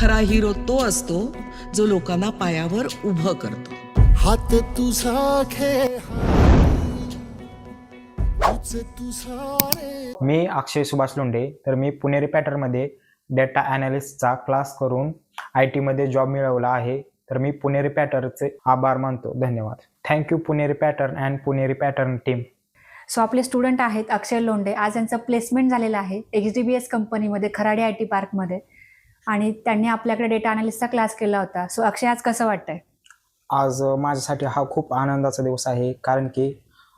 खरा हिरो तो असतो जो लोकांना पायावर उभं करतो. हात तुझा रे. मी अक्षय सुभाष लोंढे तर मी पुणेरी पॅटर्नमध्ये डेटा ॲनालिस्टचा क्लास करून आय टीमध्ये जॉब मिळवला आहे. तर मी पुणेरी पॅटर्नचे आभार मानतो. धन्यवाद. Thank you Puneri pattern and Puneri pattern team so आपले स्टुडंट आहेत अक्षय लोंढे. आज यांचं प्लेसमेंट झालेलं आहे. एच डी बी एस कंपनीमध्ये खराडे आय टी पार्कमध्ये आणि त्यांनी आपल्याकडे डेटा अनालिस्टचा क्लास केला होता. सो अक्षय आज कसं वाटतंय? आज माझ्यासाठी हा खूप आनंदाचा दिवस आहे. कारण की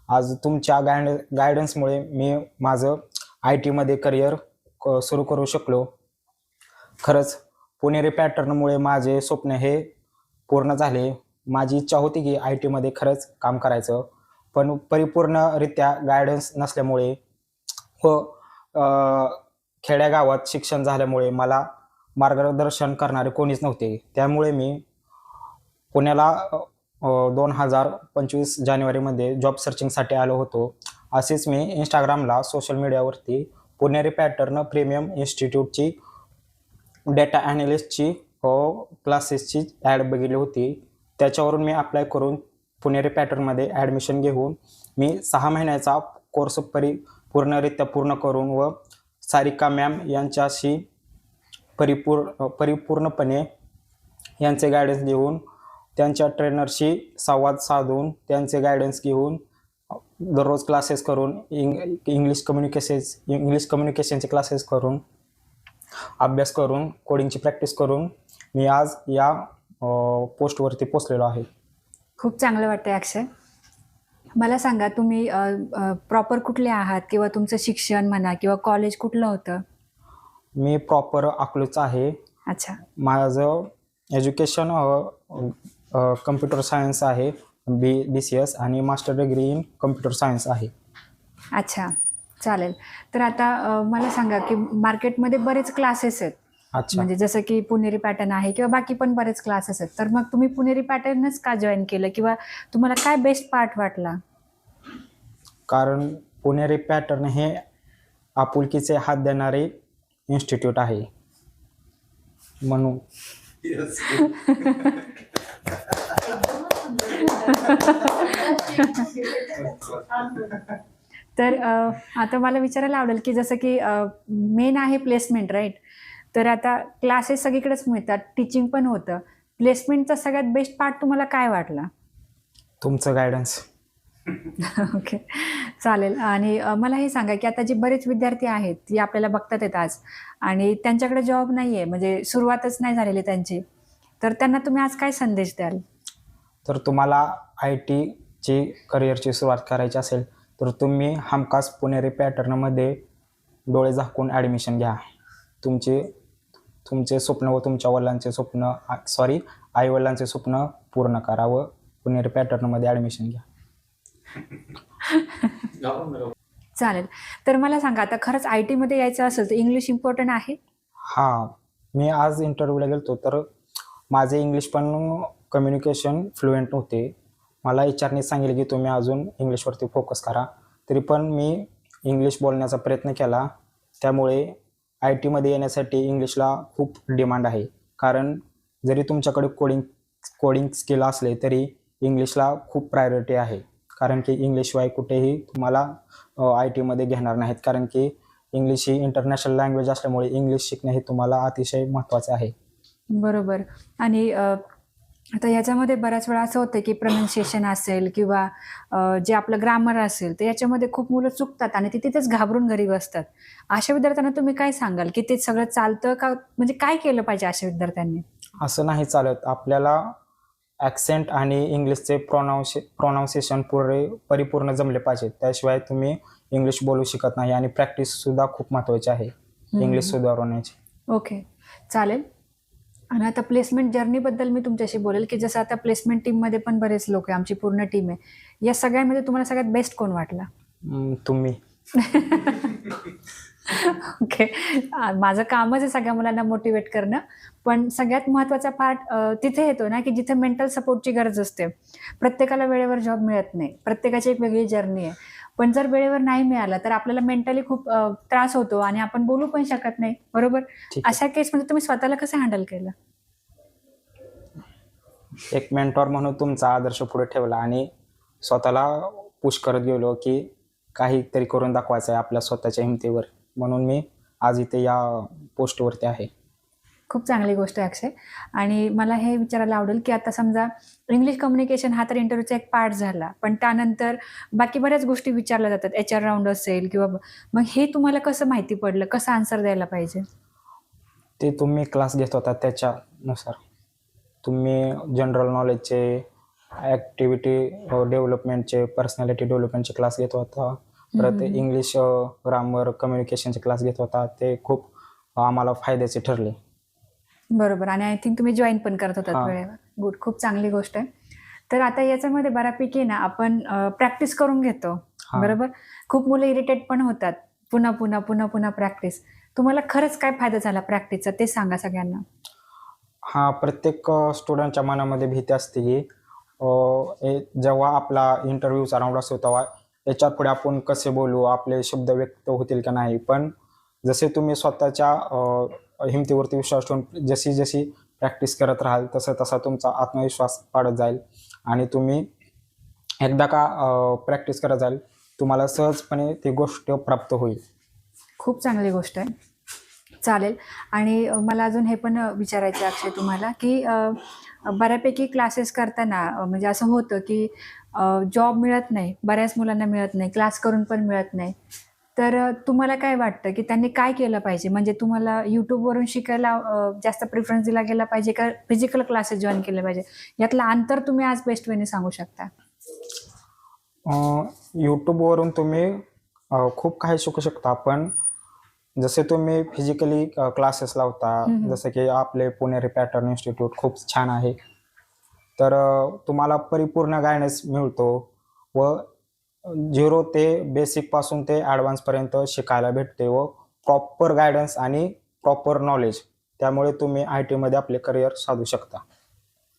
आज तुमच्या गायड गायडन्समुळे मी माझं आय टीमध्ये करिअर क सुरू करू शकलो. खरंच पुणेरी पॅटर्नमुळे माझे स्वप्न हे पूर्ण झाले. माझी इच्छा होती की आय टीमध्ये खरंच काम करायचं. पण परिपूर्णरित्या गायडन्स नसल्यामुळे व खेड्यागावात शिक्षण झाल्यामुळे मला मार्गदर्शन करणारे कोणीच नव्हते. त्यामुळे मी पुण्याला दोन हजार पंचवीस जानेवारीमध्ये जॉब सर्चिंगसाठी आलो होतो. असेच मी इंस्टाग्रामला सोशल मीडियावरती पुणेरी पॅटर्न प्रीमियम इन्स्टिट्यूटची डेटा ॲनालिस्टची क्लासेसची ॲड बघितली होती. त्याच्यावरून मी अप्लाय करून पुणेरी पॅटर्नमध्ये ॲडमिशन घेऊन मी सहा महिन्याचा कोर्स परि पूर्णरित्या पूर्ण करून व सारिका मॅम यांच्याशी परिपूर्ण परिपूर्णपणे यांचे गायडन्स घेऊन त्यांच्या ट्रेनरशी संवाद साधून त्यांचे गायडन्स घेऊन दररोज क्लासेस करून इंग इंग्लिश कम्युनिकेशन्स इंग्लिश कम्युनिकेशनचे क्लासेस करून अभ्यास करून कोडिंगची प्रॅक्टिस करून मी आज या पोस्टवरती पोचलेलो आहे. खूप चांगलं वाटतंय अक्षय. मला सांगा तुम्ही प्रॉपर कुठले आहात किंवा तुमचं शिक्षण म्हणा किंवा कॉलेज कुठलं होतं? मी प्रॉपर अकलूचा आहे. अच्छा. माझं एज्युकेशन कम्प्युटर सायन्स आहे बी बी सी एस आणि master degree in computer science आहे. अच्छा चालेल. तर आता अ, मला सांगा की मार्केटमध्ये बरेच क्लासेस आहेत. अच्छा. म्हणजे जसं की पुणेरी पॅटर्न आहे किंवा बाकी पण बरेच क्लासेस आहेत. तर मग तुम्ही पुणेरी पॅटर्नच का जॉईन केलं किंवा तुम्हाला काय बेस्ट पार्ट वाटला? कारण पुणेरी पॅटर्न हे आपुलकीचे हात देणारे इन्स्टिट्यूट आहे. म्हणून. तर आता मला विचारायला आवडेल की जसं की मेन आहे प्लेसमेंट राईट तर आता क्लासेस सगळीकडेच मिळतात टीचिंग पण होतं. प्लेसमेंटचा सगळ्यात बेस्ट पार्ट तुम्हाला काय वाटला? तुमचं गायडन्स ओके चालेल. आणि मला हे सांगा की आता जे बरेच विद्यार्थी आहेत ते आपल्याला बघतात येत आज आणि त्यांच्याकडे जॉब नाही आहे म्हणजे सुरुवातच नाही झालेली त्यांची तर त्यांना तुम्ही आज काय संदेश द्याल? तर तुम्हाला आय टीची करिअरची सुरुवात करायची असेल तर तुम्ही हमखास पुणेरी पॅटर्नमध्ये डोळे झाकून ॲडमिशन घ्या. तुमचे तुमचे स्वप्न व तुमच्या वडिलांचे स्वप्न सॉरी आईवडिलांचे स्वप्न पूर्ण करा व पुणेरी पॅटर्नमध्ये ॲडमिशन घ्या. चालेल. तर मला सांगा आता खरंच आय टीमध्ये यायचं असेल तर इंग्लिश इम्पॉर्टंट आहे? हां मी आज इंटरव्ह्यूला गेलो तर माझे इंग्लिश पण कम्युनिकेशन फ्लुएंट होते. मला एच आरने की तुम्ही अजून इंग्लिशवरती फोकस करा. तरी पण मी इंग्लिश बोलण्याचा प्रयत्न केला. त्यामुळे आय टीमध्ये येण्यासाठी इंग्लिशला खूप डिमांड आहे. कारण जरी तुमच्याकडे कोडिंग कोडिंग स्किल असले तरी इंग्लिशला खूप प्रायोरिटी आहे. कारण की इंग्लिशशिवाय कुठेही तुम्हाला आय टीमध्ये घेणार नाहीत. कारण की इंग्लिश ही इंटरनॅशनल लँग्वेज असल्यामुळे इंग्लिश शिकणे हे तुम्हाला अतिशय महत्त्वाचे आहे. बरोबर. आणि आता याच्यामध्ये बऱ्याच वेळा असं होतं की प्रोनाऊन्सिएशन असेल किंवा जे आपलं ग्रामर असेल तर याच्यामध्ये खूप मुलं चुकतात आणि ते तिथेच घाबरून घरी बसतात. अशा विद्यार्थ्यांना तुम्ही काय सांगाल? की ते सगळं चालतं का? म्हणजे काय केलं पाहिजे अशा विद्यार्थ्यांनी? असं नाही चालत. आपल्याला ॲक्सेंट आणि इंग्लिशचे प्रोनाऊन्शे प्रोनाऊन्सिएशन पुरे परिपूर्ण जमले पाहिजे. त्याशिवाय तुम्ही इंग्लिश बोलू शकत नाही आणि प्रॅक्टिससुद्धा खूप महत्त्वाची आहे. इंग्लिश सुधारवण्याची ओके चालेल. आणि आता प्लेसमेंट जर्नीबद्दल मी तुमच्याशी बोलेल की जसं आता प्लेसमेंट टीममध्ये पण बरेच लोक आहे आमची पूर्ण टीम आहे. या सगळ्यामध्ये तुम्हाला सगळ्यात बेस्ट कोण वाटला? तुम्ही. ओके माझं कामच आहे सगळ्या मुलांना मोटिवेट करणं. पण सगळ्यात महत्त्वाचा पार्ट तिथे येतो ना की जिथे मेंटल सपोर्टची गरज असते प्रत्येकाला वेळेवर जॉब मिळत नाही. प्रत्येकाची एक वेगळी जर्नी आहे. पण जर वेळेवर नाही मिळालं तर आपल्याला मेंटली खूप त्रास होतो आणि आपण बोलू पण शकत नाही. बरोबर? अशा केसमध्ये तुम्ही स्वतःला कसं हँडल केलं? एक मेंटॉर म्हणून तुमचा आदर्श पुढे ठेवला आणि स्वतःला पुश करत गेलो की काहीतरी करून दाखवायचं आहे आपल्या स्वतःच्या हिमतीवर. म्हणून मी आज इथे या पोस्टवरती आहे. खूप चांगली गोष्ट आहे अक्षय. आणि मला हे विचारायला आवडेल की आता समजा इंग्लिश कम्युनिकेशन हा तर इंटरव्ह्यूचा एक पार्ट झाला पण त्यानंतर बाकी बऱ्याच गोष्टी विचारल्या जातात. एच आर राऊंड असेल किंवा मग हे तुम्हाला कसं माहिती पडलं? कसं आन्सर द्यायला पाहिजे? ते तुम्ही क्लास घेत होता त्याच्यानुसार. तुम्ही जनरल नॉलेजचे ॲक्टिव्हिटी डेव्हलपमेंटचे पर्सनॅलिटी डेव्हलपमेंटचे क्लास घेत होता. परत इंग्लिश ग्रामर कम्युनिकेशनचे क्लास घेत होता ते खूप आम्हाला फायद्याचे ठरले. बरोबर. आणि आय थिंक तुम्ही जॉईन पण करत हां. वेळेवर. गुड खूप चांगली गोष्ट आहे. तर आता याच्यामध्ये बऱ्यापैकी ना आपण प्रॅक्टिस करून घेतो. बरोबर? खूप मुलं इरिटेट पण होतात. पुन्हा पुन्हा पुन्हा पुन्हा प्रॅक्टिस तुम्हाला खरंच काय फायदा झाला प्रॅक्टिसचा ते सांगा सगळ्यांना. हा प्रत्येक स्टुडंटच्या मनामध्ये भीती असते की जेव्हा आपला इंटरव्ह्यूचा राऊंड असतो तेव्हा याच्यापुढे आपण कसे बोलू? आपले शब्द व्यक्त होतील का नाही? पण जसे तुम्ही स्वतःच्या हिमतीवरती विश्वास ठेवून जशी जशी प्रॅक्टिस करत राहाल तसं तसा तुमचा आत्मविश्वास वाढत जाईल. आणि तुम्ही एकदा का प्रॅक्टिस करत जाईल तुम्हाला सहजपणे ती गोष्ट प्राप्त होईल. खूप चांगली गोष्ट आहे. चालेल. आणि मला अजून हे पण विचारायचं अक्षय तुम्हाला की बऱ्यापैकी क्लासेस करताना म्हणजे असं होतं की जॉब मिळत नाही बऱ्याच मुलांना मिळत नाही क्लास करून पण मिळत नाही. तर तुम्हाला काय वाटतं की त्यांनी काय केलं पाहिजे? म्हणजे तुम्हाला यूट्यूबवरून शिकायला जास्त प्रिफरन्स दिला गेला पाहिजे का फिजिकल क्लासेस जॉईन केले पाहिजे? यातलं अंतर तुम्ही आज बेस्ट वेने सांगू शकता. यूट्यूबवरून तुम्ही खूप काही शिकू शकता. पण जसे तुम्ही फिजिकली क्लासेस लावता. जसं की आपले पुणेरी पॅटर्न इन्स्टिट्यूट खूप छान आहे. तर तुम्हाला परिपूर्ण गायडन्स मिळतो व झिरो ते बेसिकपासून ते ॲडव्हान्सपर्यंत शिकायला भेटते व प्रॉपर गायडन्स आणि प्रॉपर नॉलेज त्यामुळे तुम्ही आय टीमध्ये आपले करिअर साधू शकता.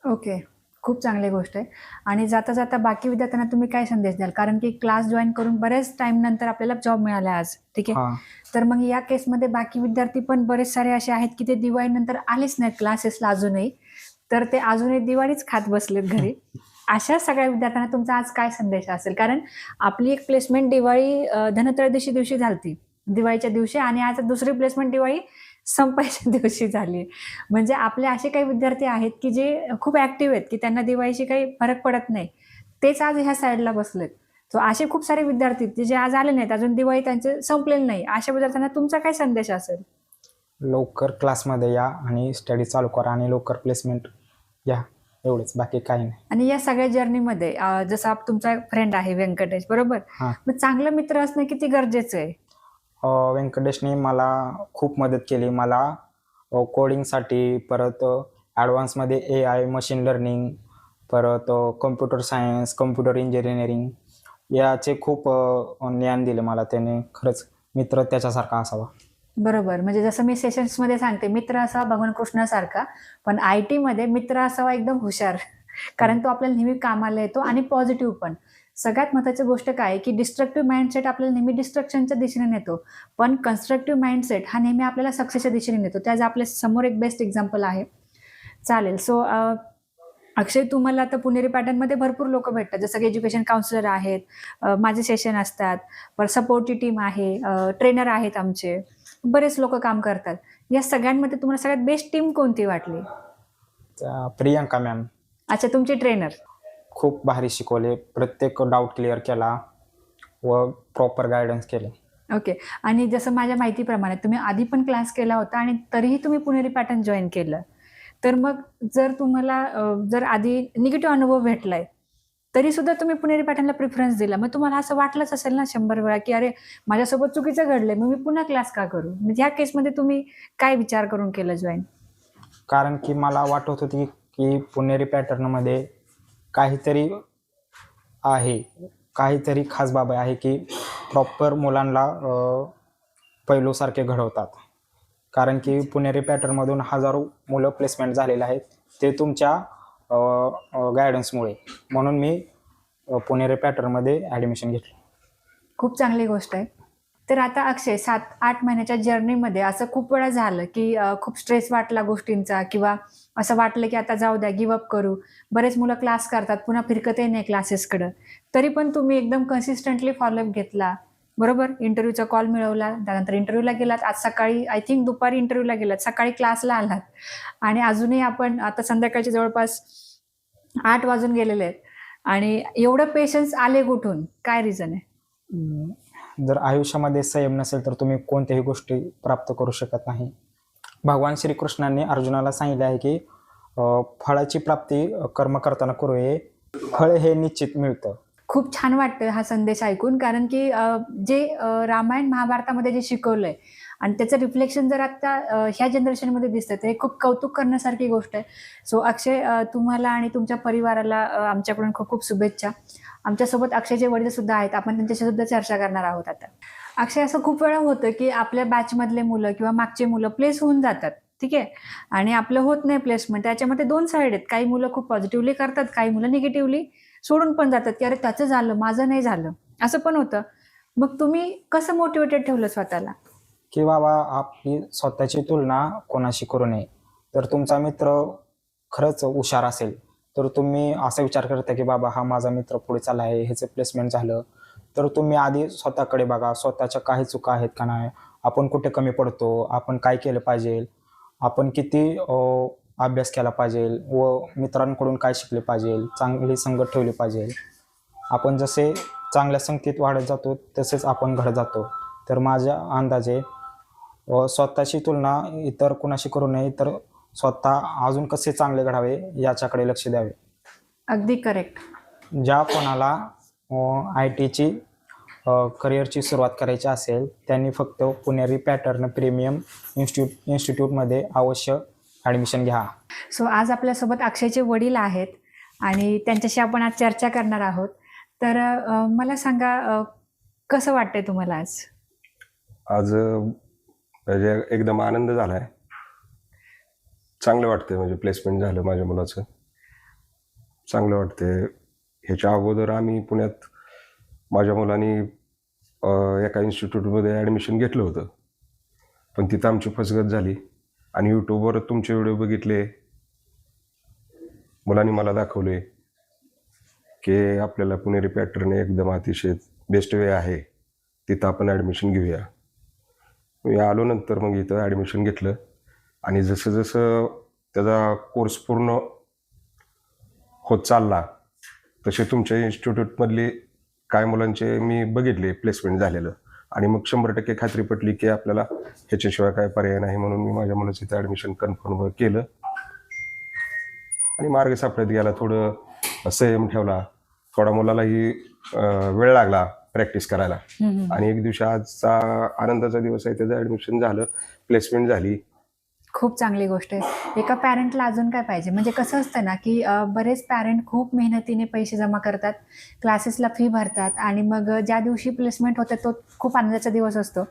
ओके खूप चांगली गोष्ट आहे. आणि जाता जाता बाकी विद्यार्थ्यांना तुम्ही काय संदेश द्याल? कारण की क्लास जॉईन करून बरेच टाइम नंतर आपल्याला जॉब मिळाला आज ठीक आहे? तर मग या केसमध्ये बाकी विद्यार्थी पण बरेच सारे असे आहेत की ते दिवाळीनंतर आलेच नाहीत क्लासेसला अजूनही. तर ते अजूनही दिवाळीच खात बसलेत घरी. अशा सगळ्या विद्यार्थ्यांना तुमचा आज काय संदेश असेल? कारण आपली एक प्लेसमेंट दिवाळी धनत्रयोदशी दिवशी झालती. दिवाळीच्या दिवशी आणि आज दुसरी प्लेसमेंट दिवाळी संपायच्या दिवशी झाली. म्हणजे आपले असे काही विद्यार्थी आहेत की जे खूप ॲक्टिव्ह आहेत की त्यांना दिवाळीशी काही फरक पडत नाही. तेच आज ह्या साईडला बसलेत. सो असे खूप सारे विद्यार्थी जे आज आले नाहीत अजून दिवाळी त्यांचे संपलेली नाही. अशा विद्यार्थ्यांना तुमचा काय संदेश असेल? लवकर क्लासमध्ये या आणि स्टडी चालू करा आणि लवकर प्लेसमेंट या एवढंच बाकी काही नाही. आणि या सगळ्या जर्नीमध्ये जसा तुमचा फ्रेंड आहे व्यंकटेश बरोबर? हां. मग चांगला मित्र असणं किती गरजेचं आहे? व्यंकटेशने मला खूप मदत केली. मला कोडिंगसाठी परत ॲडव्हान्समध्ये ए आय मशीन लर्निंग परत कम्प्युटर सायन्स कम्प्युटर इंजिनिअरिंग याचे खूप ज्ञान दिले मला. त्याने खरंच मित्र त्याच्यासारखा असावा. बरोबर. म्हणजे जसं मी सेशन्समध्ये सांगते मित्र असावा भगवान कृष्णासारखा पण आय टीमध्ये मित्र असावा एकदम हुशार. कारण तो आपल्याला नेहमी कामाला येतो आणि पॉझिटिव्ह पण. सगळ्यात महत्त्वाची गोष्ट काय की डिस्ट्रक्टिव्ह माइंडसेट आपल्याला नेहमी डिस्ट्रक्शनच्या दिशेने नेतो. पण कन्स्ट्रक्टिव्ह माइंडसेट हा नेहमी आपल्याला सक्सेसच्या दिशेने नेतो. त्याच आपल्यासमोर एक बेस्ट एक्झाम्पल आहे. चालेल. सो अक्षय तुम्हाला आता पुणेरी पॅटर्नमध्ये भरपूर लोक भेटतात. जसं की एज्युकेशन काउन्सिलर आहेत माझे सेशन असतात पर सपोर्टची टीम आहे ट्रेनर आहेत आमचे. बरेच लोक काम करतात. या सगळ्यांमध्ये तुम्हाला सगळ्यात बेस्ट टीम कोणती वाटली? प्रियंका मॅम. अच्छा तुमचे ट्रेनर खूप भारी शिकवले प्रत्येक डाऊट क्लिअर केला व प्रॉपर गायडन्स केले. ओके आणि जसं माझ्या माहितीप्रमाणे तुम्ही आधी पण क्लास केला होता आणि तरीही तुम्ही पुणेरी पॅटर्न जॉईन केलं. तर मग जर तुम्हाला जर आधी निगेटिव्ह अनुभव भेटलाय तरी सुद्धा तुम्ही पुणेरी पॅटर्नला प्रिफरन्स दिला. मग तुम्हाला असं वाटलंच असेल ना शंभर वेळा की अरे माझ्यासोबत चुकीचं घडलंय मग मी पुन्हा क्लास का करू? म्हणजे ह्या केसमध्ये तुम्ही काय विचार करून केलं जॉईन कारण की मला वाटत होती की पुणेरी पॅटर्नमध्ये काहीतरी आहे काहीतरी खास बाब आहे की प्रॉपर मुलांना पैलूसारखे घडवतात. कारण की पुणेरी पॅटर्नमधून हजारो मुलं प्लेसमेंट झालेले आहेत. ते तुमच्या गायडन्समुळे म्हणून मी पुणेरी पॅटर्नमध्ये ॲडमिशन घेतलं. खूप चांगली गोष्ट आहे. तर आता अक्षय सात आठ महिन्याच्या जर्नीमध्ये असं खूप वेळा झालं की खूप स्ट्रेस वाटला गोष्टींचा किंवा असं वाटलं की आता जाऊ द्या गिवअप करू. बरेच मुलं क्लास करतात पुन्हा फिरकतही नाही क्लासेसकडं तरी पण तुम्ही एकदम कन्सिस्टंटली फॉलोअप घेतला. बरोबर? इंटरव्ह्यूचा कॉल मिळवला त्यानंतर इंटरव्ह्यूला गेलात. आज सकाळी आय थिंक दुपारी इंटरव्ह्यूला गेलात. सकाळी क्लासला आलात. आणि अजूनही आपण आता संध्याकाळचे जवळपास आठ वाजून गेलेले आहेत. आणि एवढं पेशन्स आले कुठून? काय रिझन आहे? जर आयुष्यामध्ये संयम नसेल तर तुम्ही कोणत्याही गोष्टी प्राप्त करू शकत नाही. भगवान श्रीकृष्णांनी अर्जुनाला सांगितले आहे की फळाची प्राप्ती कर्म करताना करू हे फळ हे निश्चित मिळतं. खूप छान वाटतं हा संदेश ऐकून कारण की जे रामायण महाभारतामध्ये जे शिकवलंय आणि त्याचं रिफ्लेक्शन जर आता ह्या जनरेशनमध्ये दिसतं तर हे खूप कौतुक करण्यासारखी गोष्ट आहे. सो अक्षय तुम्हाला आणि तुमच्या परिवाराला आमच्याकडून खूप खूप शुभेच्छा. आमच्यासोबत अक्षयचे वडील सुद्धा आहेत. आपण त्यांच्याशी सुद्धा चर्चा करणार आहोत आता. अक्षय असं खूप वेळा होतं की आपल्या बॅचमधले मुलं किंवा मागचे मुलं प्लेस होऊन जातात ठीक आहे? आणि आपलं होत नाही प्लेसमेंट त्याच्यामध्ये दोन साईड आहेत. काही मुलं खूप पॉझिटिव्हली करतात काही मुलं निगेटिव्हली सोडून पण जातात की अरे त्याचं झालं माझं नाही झालं. असं पण होतं. मग तुम्ही कसं मोटिवेटेड ठेवलं स्वतःला? की बाबा आपली स्वतःची तुलना कोणाशी करू नये. तर तुमचा मित्र खरंच हुशार असेल तर तुम्ही असा विचार करता की बाबा हा माझा मित्र पुढे चालला आहे ह्याचं प्लेसमेंट झालं. तर तुम्ही आधी स्वतःकडे बघा स्वतःच्या काही चुका आहेत का नाही आपण कुठे कमी पडतो आपण काय केलं पाहिजे आपण किती अभ्यास केला पाहिजे व मित्रांकडून काय शिकले पाहिजे चांगली संगत ठेवली पाहिजे. आपण जसे चांगल्या संगतीत वाढत जातो तसेच आपण घडत जातो. तर माझ्या अंदाजे व स्वतःची तुलना इतर कुणाशी करू नये तर स्वतः अजून कसे चांगले घडावे याच्याकडे लक्ष द्यावे. अगदी करेक्ट ज्या कोणाला आय टीची करिअरची सुरुवात करायची असेल त्यांनी फक्त पुणेरी पॅटर्न प्रीमियम इन्स्टिट्यूट इन्स्टिट्यूटमध्ये अवश्य ॲडमिशन घ्या. सो आज आपल्यासोबत अक्षयचे वडील आहेत आणि त्यांच्याशी आपण आज चर्चा करणार आहोत. तर अ, मला सांगा अ, कसं वाटतंय तुम्हाला आज? आज अं, म्हणजे एकदम आनंद झाला आहे चांगलं वाटतंय म्हणजे प्लेसमेंट झालं माझ्या मुलाचं. चांगलं वाटतंय. ह्याच्या अगोदर आम्ही पुण्यात माझ्या मुलांनी अं, एका इन्स्टिट्यूटमध्ये ॲडमिशन घेतलं होतं. पण तिथं आमची फसगत झाली. आणि यूट्यूबवर तुमचे व्हिडिओ बघितले. मुलांनी मला दाखवले की आपल्याला पुणेरी पॅटर्न एकदम अतिशय बेस्ट वे आहे. तिथं आपण ॲडमिशन घेऊया. मी आलो नंतर मग इथं ॲडमिशन घेतलं. आणि जसं जसं त्याचा कोर्स पूर्ण होत चालला तसे तुमच्या इन्स्टिट्यूटमधले काय मुलांचे मी बघितले प्लेसमेंट झालेलं. आणि मग शंभर टक्के खात्री पटली की आपल्याला ह्याच्याशिवाय काय पर्याय नाही म्हणून मी माझ्या मुलाचं इथं ॲडमिशन कन्फर्म केलं. आणि मार्ग सापडत गेला थोडं संयम ठेवला. थोडा मुलालाही वेळ लागला प्रॅक्टिस करायला. आणि एक दिवशी आजचा आनंदाचा दिवस आहे त्याचं ऍडमिशन झालं प्लेसमेंट झाली. खूप चांगली गोष्ट आहे. एका पॅरेंटला अजून काय पाहिजे? म्हणजे कसं असतं ना की बरेच पॅरेंट खूप मेहनतीने पैसे जमा करतात क्लासेसला फी भरतात आणि मग ज्या दिवशी प्लेसमेंट होते तो खूप आनंदाचा दिवस असतो.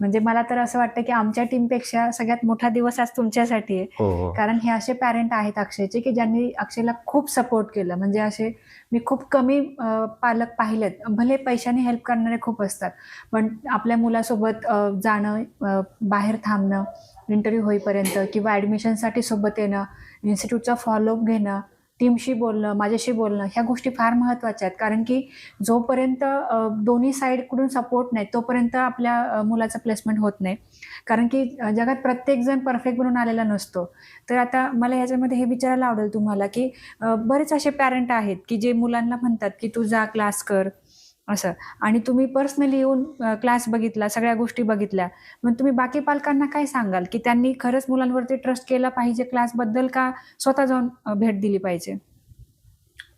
म्हणजे मला तर असं वाटतं की आमच्या टीमपेक्षा सगळ्यात मोठा दिवस आज तुमच्यासाठी आहे. हो हो. कारण हे असे पॅरेंट आहेत अक्षयचे की ज्यांनी अक्षयला खूप सपोर्ट केलं. म्हणजे असे मी खूप कमी पालक पाहिलेत. भले पैशाने हेल्प करणारे खूप असतात पण आपल्या मुलासोबत जाणं बाहेर थांबणं इंटरव्ह्यू होईपर्यंत किंवा ॲडमिशनसाठी सोबत येणं इन्स्टिट्यूटचा फॉलोअप घेणं टीमशी बोलणं माझ्याशी बोलणं ह्या गोष्टी फार महत्त्वाच्या आहेत. कारण की जोपर्यंत दोन्ही साईडकडून सपोर्ट नाही तोपर्यंत आपल्या मुलाचं प्लेसमेंट होत नाही. कारण की जगात प्रत्येकजण परफेक्ट बनून आलेला नसतो. तर आता मला ह्याच्यामध्ये हे विचारायला आवडेल तुम्हाला की बरेच असे पॅरेंट आहेत की जे मुलांना म्हणतात की तू जा क्लास कर. असं. आणि तुम्ही पर्सनली येऊन क्लास बघितला सगळ्या गोष्टी बघितल्या. मग तुम्ही बाकी पालकांना काय सांगाल? की त्यांनी खरंच मुलांवरती ट्रस्ट केला पाहिजे क्लासबद्दल का स्वतः जाऊन भेट दिली पाहिजे?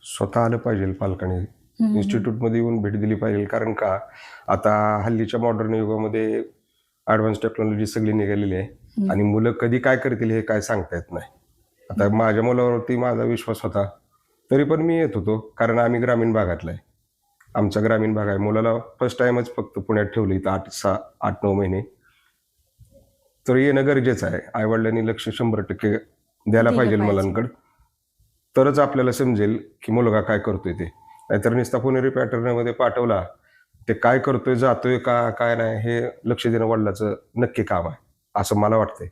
स्वतः आलं पाहिजे पालकांनी. हम्म. इन्स्टिट्यूटमध्ये येऊन भेट दिली पाहिजे. कारण का? आता हल्लीच्या मॉडर्न युगामध्ये ॲडव्हान्स टेक्नॉलॉजी सगळी निघालेली आहे. आणि मुलं कधी काय करतील हे काय सांगता येत नाही. आता माझ्या मुलावरती माझा विश्वास होता. तरी पण मी येत होतो. कारण आम्ही ग्रामीण भागातला आहे. आमचा ग्रामीण भाग आहे. मुलाला फर्स्ट टाइमच फक्त पुण्यात ठेवलं इथं आठ सहा आठ नऊ महिने. तर येणं गरजेचं आहे. आईवडिलांनी लक्ष शंभर टक्के द्यायला पाहिजे. मुलांकडं. तरच आपल्याला समजेल की मुलगा काय करतोय ते. नाहीतर नुसता पुणेरी पॅटर्नमध्ये पाठवला ते काय करतोय जातोय का काय नाही हे लक्ष देणं वडिलाचं नक्की काम आहे असं मला वाटतंय.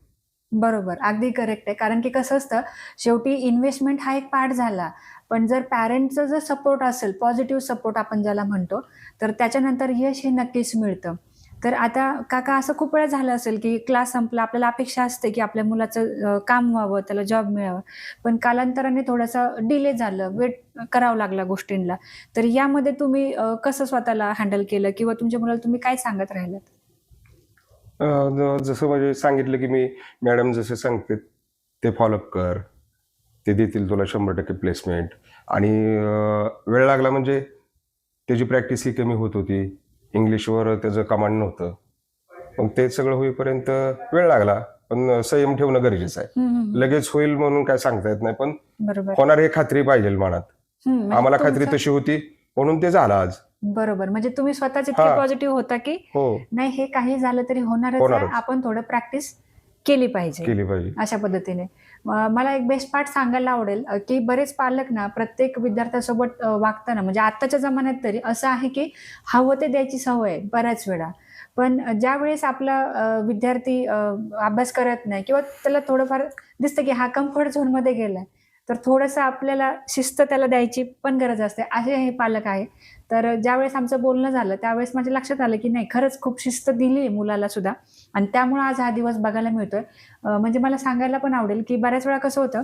बरोबर. अगदी करेक्ट आहे. कारण की कसं असतं शेवटी इन्व्हेस्टमेंट हा एक पार्ट झाला. पण जर पॅरेंटचा जर सपोर्ट असेल पॉझिटिव्ह सपोर्ट आपण ज्याला म्हणतो तर त्याच्यानंतर यश हे नक्कीच मिळतं. तर आता काका असं खूप वेळा झालं असेल की क्लास संपला आपल्याला अपेक्षा असते की आपल्या मुलाचं काम व्हावं त्याला जॉब मिळावं. पण कालांतराने थोडासा डिले झालं वेट करावं लागला गोष्टींना तर यामध्ये तुम्ही कसं स्वतःला हँडल केलं किंवा तुमच्या मुलाला तुम्ही काय सांगत राहिलात? जसं म्हणजे सांगितलं की मी मॅडम जसे सांगते ते फॉलोअप कर. ते देतील तुला शंभर टक्के प्लेसमेंट आणि वेळ लागला म्हणजे त्याची प्रॅक्टिस ही कमी होत होती. इंग्लिशवर त्याचं कमांड नव्हतं. मग ते सगळं होईपर्यंत वेळ लागला. पण संयम ठेवणं गरजेचं आहे. लगेच होईल म्हणून काय सांगता येत नाही. पण होणार हे खात्री पाहिजे मनात. म्हणजे आम्हाला खात्री तशी होती म्हणून ते झालं आज. बरोबर. म्हणजे तुम्ही स्वतःच इतके. पॉझिटिव्ह होता की हो. नाही हे काही झालं तरी होणारच होणारच. आपण थोडं प्रॅक्टिस केली पाहिजे. केली पाहिजे. अशा पद्धतीने. मला एक बेस्ट पार्ट सांगायला आवडेल की बरेच पालक ना प्रत्येक विद्यार्थ्यासोबत वागताना म्हणजे आत्ताच्या जमान्यात तरी असं आहे की हवं ते द्यायची सवय आहे बऱ्याच वेळा. पण ज्यावेळेस ज्या वेळेस आपला विद्यार्थी अभ्यास करत नाही किंवा त्याला थोडंफार दिसतं की हा कम्फर्ट झोनमध्ये गेलाय तर थोडंसं आपल्याला शिस्त त्याला द्यायची पण गरज असते. असे हे पालक आहे. तर ज्यावेळेस आमचं बोलणं झालं त्यावेळेस माझ्या लक्षात आलं की नाही खरंच खूप शिस्त दिली आहे मुलाला सुद्धा. आणि त्यामुळे आज हा दिवस बघायला मिळतोय. म्हणजे मला सांगायला पण आवडेल की बऱ्याच वेळा कसं होतं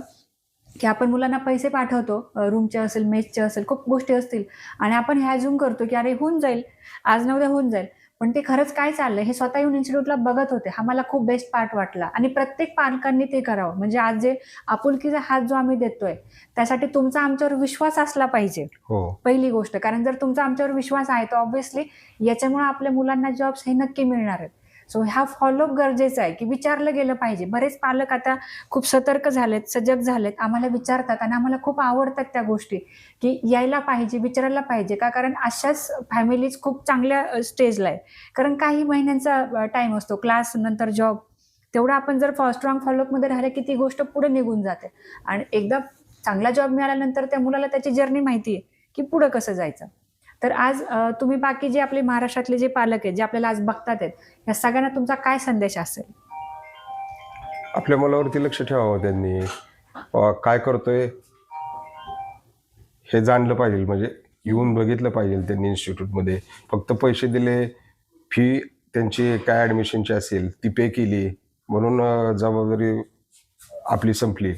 की आपण मुलांना पैसे पाठवतो रूमचे असेल मेसचे असेल खूप गोष्टी असतील. आणि आपण ह्या झूम करतो की अरे होऊन जाईल. आज नव्हत्या होऊन जाईल. पण ते खरंच काय चाललंय हे स्वतः येऊन इन्स्टिट्यूटला बघत होते. हा मला खूप बेस्ट पार्ट वाटला. आणि प्रत्येक पालकांनी ते करावं. म्हणजे आज जे आपुलकीचा हात जो आम्ही देतोय त्यासाठी तुमचा आमच्यावर विश्वास असला पाहिजे. हो. पहिली गोष्ट. कारण जर तुमचा आमच्यावर विश्वास आहे तर ऑब्व्हियसली याच्यामुळे आपल्या मुलांना जॉब्स हे नक्की मिळणार आहेत. सो ह्या फॉलोअप गरजेचा आहे की विचारलं गेलं पाहिजे. बरेच पालक आता खूप सतर्क झालेत सजग झालेत आम्हाला विचारतात आणि आम्हाला खूप आवडतात त्या गोष्टी की यायला पाहिजे विचारायला पाहिजे. का? कारण अशाच फॅमिलीज खूप चांगल्या स्टेजला आहे कारण काही महिन्यांचा टाईम असतो. क्लास नंतर जॉब तेवढं आपण जर स्ट्रॉंग फॉलोअपमध्ये राहिलं की ती गोष्ट पुढे निघून जाते. आणि एकदा चांगला जॉब मिळाल्यानंतर त्या मुलाला त्याची जर्नी माहिती आहे की पुढं कसं जायचं. तर आज तुम्ही बाकी जे आपले महाराष्ट्रातले जे पालक आहेत जे आपल्याला आज बघतात आहेत या सगळ्यांना तुमचा काय संदेश असेल? आपल्या मुलावरती लक्ष ठेवावं त्यांनी. काय करतोय हे जाणलं पाहिजे म्हणजे येऊन बघितलं पाहिजे त्यांनी इन्स्टिट्यूटमध्ये. फक्त पैसे दिले फी त्यांची काय ॲडमिशनची असेल ती पे केली म्हणून जबाबदारी आपली संपली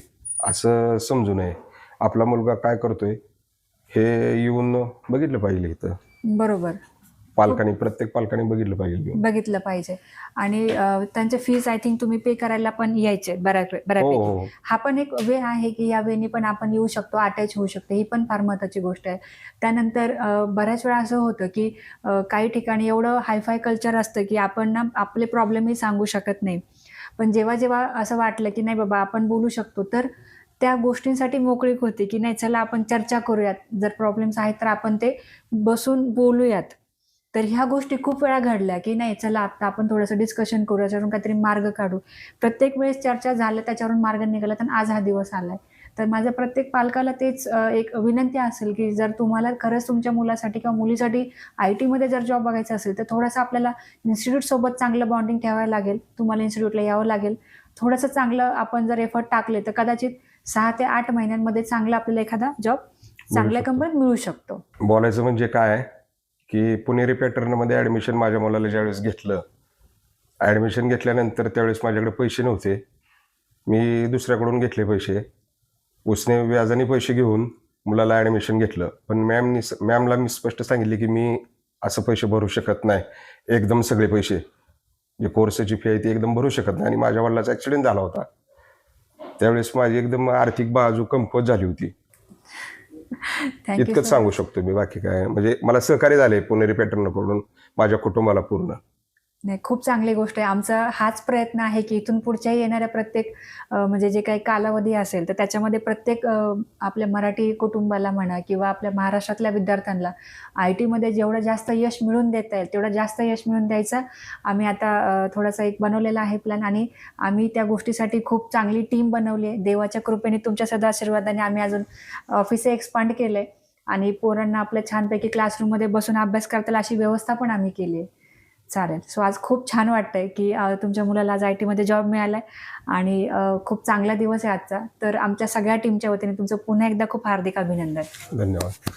असं समजू नये. आपला मुलगा काय करतोय हे येऊन बघितलं पाहिजे इथं. बरोबर. पालकांनी प्रत्येक पालकांनी बघितलं पाहिजे. बघितलं पाहिजे. आणि अं, त्यांचे फीज आय थिंक तुम्ही पे करायला पण यायचे बऱ्याच हो बऱ्यापैकी हो. हा पण एक वे आहे की या वेनी पण आपण येऊ शकतो अटॅच होऊ शकतो ही पण फार महत्त्वाची गोष्ट आहे. त्यानंतर बऱ्याच वेळा असं होतं की काही ठिकाणी एवढं हायफाय कल्चर असतं की आपण ना आपले प्रॉब्लेमही सांगू शकत नाही. पण जेव्हा जेव्हा असं वाटलं की नाही बाबा आपण बोलू शकतो तर त्या गोष्टींसाठी मोकळीक होती की नाही चला आपण चर्चा करूयात. जर प्रॉब्लेम्स आहेत तर आपण ते बसून बोलूयात. तर ह्या गोष्टी खूप वेळा घडल्या की नाही चला आता आपण थोडंसं डिस्कशन करू याच्यावरून काहीतरी मार्ग काढू. प्रत्येक वेळेस चर्चा झाल्या त्याच्यावरून मार्ग निघाला तर आज हा दिवस आलाय. तर माझ्या प्रत्येक पालकाला तेच एक विनंती असेल की जर तुम्हाला खरंच तुमच्या मुलासाठी किंवा मुलीसाठी आय टीमध्ये जर जॉब बघायचा असेल तर थोडंसं आपल्याला इन्स्टिट्यूटसोबत चांगलं बॉन्डिंग ठेवायला लागेल. तुम्हाला इन्स्टिट्यूटला यावं लागेल. थोडंसं चांगलं आपण जर एफर्ट टाकले तर कदाचित सहा ते आठ महिन्यांमध्ये चांगला आपल्याला एखादा जॉब चांगल्या. कंपनीत मिळू शकतो. बोलायचं म्हणजे काय की पुणेरी पॅटर्नमध्ये ॲडमिशन माझ्या मुलाला ज्यावेळेस घेतलं ॲडमिशन घेतल्यानंतर त्यावेळेस माझ्याकडे पैसे नव्हते. मी दुसऱ्याकडून घेतले पैसे. उसने व्याजाने पैसे घेऊन मुलाला ॲडमिशन घेतलं. पण मॅमनी मॅमला मी स्पष्ट सांगितले की मी असं पैसे भरू शकत नाही. एकदम सगळे पैसे. जे कोर्सची फी आहे ती एकदम भरू शकत नाही आणि माझ्या वडिलाचा ॲक्सिडेंट झाला होता. त्यावेळेस माझी एकदम आर्थिक बाजू कमकुवत झाली होती. इतकंच सांगू शकतो मी बाकी काय. म्हणजे मला सहकार्य झाले पुणेरी पॅटर्नकडून माझ्या कुटुंबाला पूर्ण. नाही खूप चांगली गोष्ट आहे. आमचा हाच प्रयत्न आहे की इथून पुढच्याही येणाऱ्या प्रत्येक म्हणजे जे काही कालावधी असेल तर त्याच्यामध्ये प्रत्येक आपल्या मराठी कुटुंबाला म्हणा किंवा आपल्या महाराष्ट्रातल्या विद्यार्थ्यांना आय टीमध्ये जेवढं जास्त यश मिळून देता येईल तेवढं जास्त यश मिळून द्यायचं. आम्ही आता थोडासा एक बनवलेला आहे प्लॅन आणि आम्ही त्या गोष्टीसाठी खूप चांगली टीम बनवली आहे. देवाच्या कृपेने तुमच्या सदा आशीर्वादाने आम्ही अजून ऑफिस एक्सपांड केलं आहे आणि पोरांना आपल्या छानपैकी क्लासरूममध्ये बसून अभ्यास करता येईल अशी व्यवस्था पण आम्ही केली आहे. चालेल. सो आज खूप छान वाटतंय की तुमच्या मुलाला आज आय टीमध्ये जॉब मिळाला आहे आणि खूप चांगला दिवस आहे आजचा. तर आमच्या सगळ्या टीमच्या वतीने तुमचं पुन्हा एकदा खूप हार्दिक अभिनंदन. धन्यवाद.